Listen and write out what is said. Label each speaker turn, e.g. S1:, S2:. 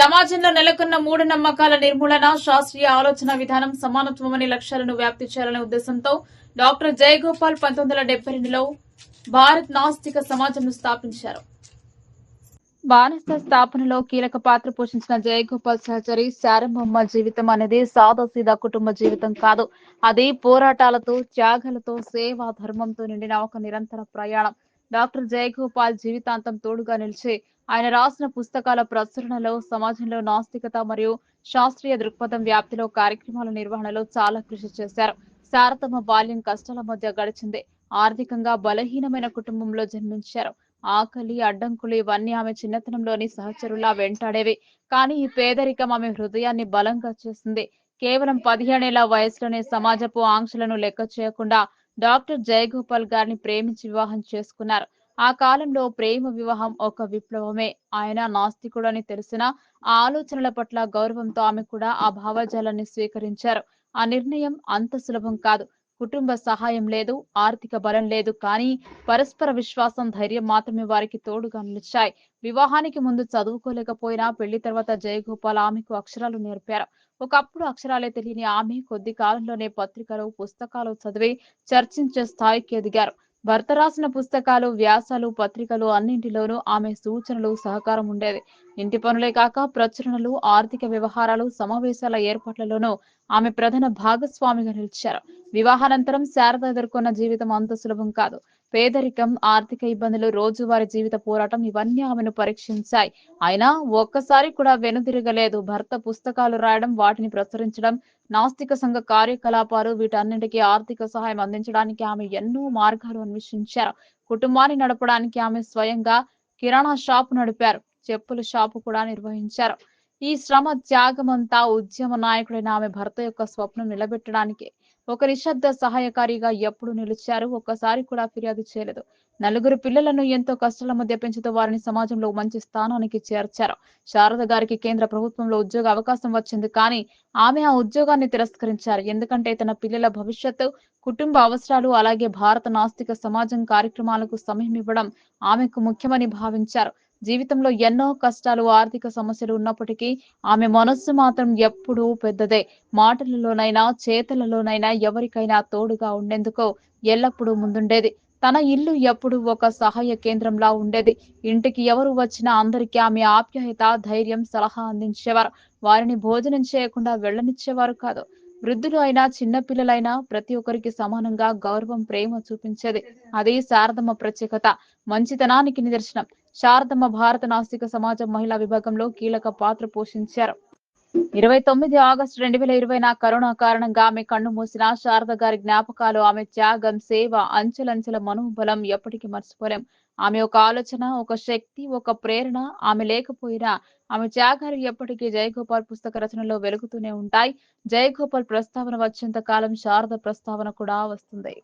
S1: సమాజంలో నెలకొన్న మూఢనమ్మకాల నిర్మూలన శాస్త్రీయ ఆలోచన విధానం సమానత్వం అనే లక్ష్యాలను వ్యాప్తి చేయాలనే ఉద్దేశంతో డాక్టర్ జయగోపాల్ పంతొమ్మిది వందల డెబ్బై రెండులో భారత్ నాస్తిక సమాజంను స్థాపించారు. బానిస స్థాపనలో కీలక పాత్ర పోషించిన జయగోపాల్ సహచరి శారంభమ్మ జీవితం అనేది సాదాసీదా కుటుంబ జీవితం కాదు. అది పోరాటాలతో త్యాగాలతో సేవా ధర్మంతో నిండిన ఒక నిరంతర ప్రయాణం. డాక్టర్ జయగోపాల్ జీవితాంతం తోడుగా నిలిచి ఆయన రాసిన పుస్తకాల ప్రచురణలో సమాజంలో నాస్తికత మరియు శాస్త్రీయ దృక్పథం వ్యాప్తిలో కార్యక్రమాల నిర్వహణలో చాలా కృషి చేశారు. శారదమ్మ బాల్యం కష్టాల మధ్య గడిచింది. ఆర్థికంగా బలహీనమైన కుటుంబంలో జన్మించారు. ఆకలి అడ్డంకులు ఇవన్నీ ఆమె చిన్నతనంలోని సహచరులా వెంటాడేవి. కానీ ఈ పేదరికం ఆమె హృదయాన్ని బలంగా చేసింది. కేవలం పదిహేనేళ్ళ వయసులోనే సమాజపు ఆంక్షలను లెక్క చేయకుండా డాక్టర్ జయగోపాల్ గారిని ప్రేమించి వివాహం చేసుకున్నారు. ఆ కాలంలో ప్రేమ వివాహం ఒక విప్లవమే. ఆయన నాస్తికుడు అని తెలిసిన ఆ ఆలోచనల పట్ల గౌరవంతో ఆమె కూడా ఆ భావజాలాన్ని స్వీకరించారు. ఆ నిర్ణయం అంత సులభం కాదు. కుటుంబ సహాయం లేదు ఆర్థిక బలం లేదు కానీ పరస్పర విశ్వాసం ధైర్యం మాత్రమే వారికి తోడుగా నిలిచాయి. వివాహానికి ముందు చదువుకోలేకపోయినా పెళ్ళి తర్వాత జయగోపాల్ ఆమెకు అక్షరాలు నేర్పారు. ఒకప్పుడు అక్షరాలే తెలియని ఆమె కొద్ది కాలంలోనే పత్రికలు పుస్తకాలు చదివి చర్చించే స్థాయికి ఎదిగారు. భర్త రాసిన పుస్తకాలు వ్యాసాలు పత్రికలు అన్నింటిలోనూ ఆమె సూచనలు సహకారం ఉండేది ఇంటి పనులే కాక ప్రచురణలు ఆర్థిక వ్యవహారాలు సమావేశాల ఏర్పాట్లలోనూ ఆమె ప్రధాన భాగస్వామిగా నిలిచారు. వివాహానంతరం శారద ఎదుర్కొన్న జీవితం అంత సులభం కాదు. పేదరికం ఆర్థిక ఇబ్బందులు రోజువారీ జీవిత పోరాటం ఇవన్నీ ఆమెను పరీక్షించాయి. అయినా ఒక్కసారి కూడా వెనుదిరగలేదు. భర్త పుస్తకాలు రాయడం వాటిని ప్రచురించడం నాస్తిక సంఘ కార్యకలాపాలు వీటన్నింటికీ ఆర్థిక సహాయం అందించడానికి ఆమె ఎన్నో మార్గాలు అన్వేషించారు. కుటుంబాన్ని నడపడానికి ఆమె స్వయంగా కిరాణా షాపు నడిపారు. చెప్పుల షాపు కూడా నిర్వహించారు. ఈ శ్రమ త్యాగమంతా ఉద్యమ నాయకుడైన ఆమె భర్త యొక్క స్వప్నం నిలబెట్టడానికి ఒక నిశ్శబ్ద సహాయకారిగా ఎప్పుడు నిలిచారు? ఒక్కసారి కూడా ఫిర్యాదు చేయలేదు. నలుగురు పిల్లలను ఎంతో కష్టాల మధ్య పెంచుతూ వారిని సమాజంలో మంచి స్థానానికి చేర్చారు. శారద గారికి కేంద్ర ప్రభుత్వంలో ఉద్యోగ అవకాశం వచ్చింది కానీ ఆమె ఆ ఉద్యోగాన్ని తిరస్కరించారు. ఎందుకంటే తన పిల్లల భవిష్యత్తు కుటుంబ అవసరాలు అలాగే భారత నాస్తిక సమాజం కార్యక్రమాలకు సమయం ఇవ్వడం ఆమెకు ముఖ్యమని భావించారు. జీవితంలో ఎన్నో కష్టాలు ఆర్థిక సమస్యలు ఉన్నప్పటికీ ఆమె మనస్సు మాత్రం ఎప్పుడూ పెద్దదే. మాటలలోనైనా చేతలలోనైనా ఎవరికైనా తోడుగా ఉండేందుకు ఎల్లప్పుడూ ముందుండేది. తన ఇల్లు ఎప్పుడు ఒక సహాయ కేంద్రంలా ఉండేది. ఇంటికి ఎవరు వచ్చినా అందరికీ ఆమె ఆప్యాయత ధైర్యం సలహా అందించేవారు. వారిని భోజనం చేయకుండా వెళ్ళనిచ్చేవారు కాదు. వృద్ధులు అయినా చిన్న పిల్లలైనా ప్రతి ఒక్కరికి సమానంగా గౌరవం ప్రేమ చూపించేది. అదే శారదమ్మ ప్రత్యేకత. మంచితనానికి నిదర్శనం. శారదమ్మ భారత నాస్తిక సమాజం మహిళా విభాగంలో కీలక పాత్ర పోషించారు. ఇరవై తొమ్మిది ఆగస్టు రెండు వేల ఇరవై నా కరోనా కారణంగా ఆమె కన్ను మూసిన శారద గారి జ్ఞాపకాలు ఆమె త్యాగం సేవ అంచెలంచెల మనోబలం ఎప్పటికీ మర్చిపోలేం. ఆమె ఒక ఆలోచన ఒక శక్తి ఒక ప్రేరణ ఆమె లేకపోయినా ఆమె త్యాగాలు ఎప్పటికీ జయగోపాల్ పుస్తక రచనలో వెలుగుతూనే ఉంటాయి. జయగోపాల్ ప్రస్తావన వచ్చేంత కాలం శారద ప్రస్తావన కూడా వస్తుంది.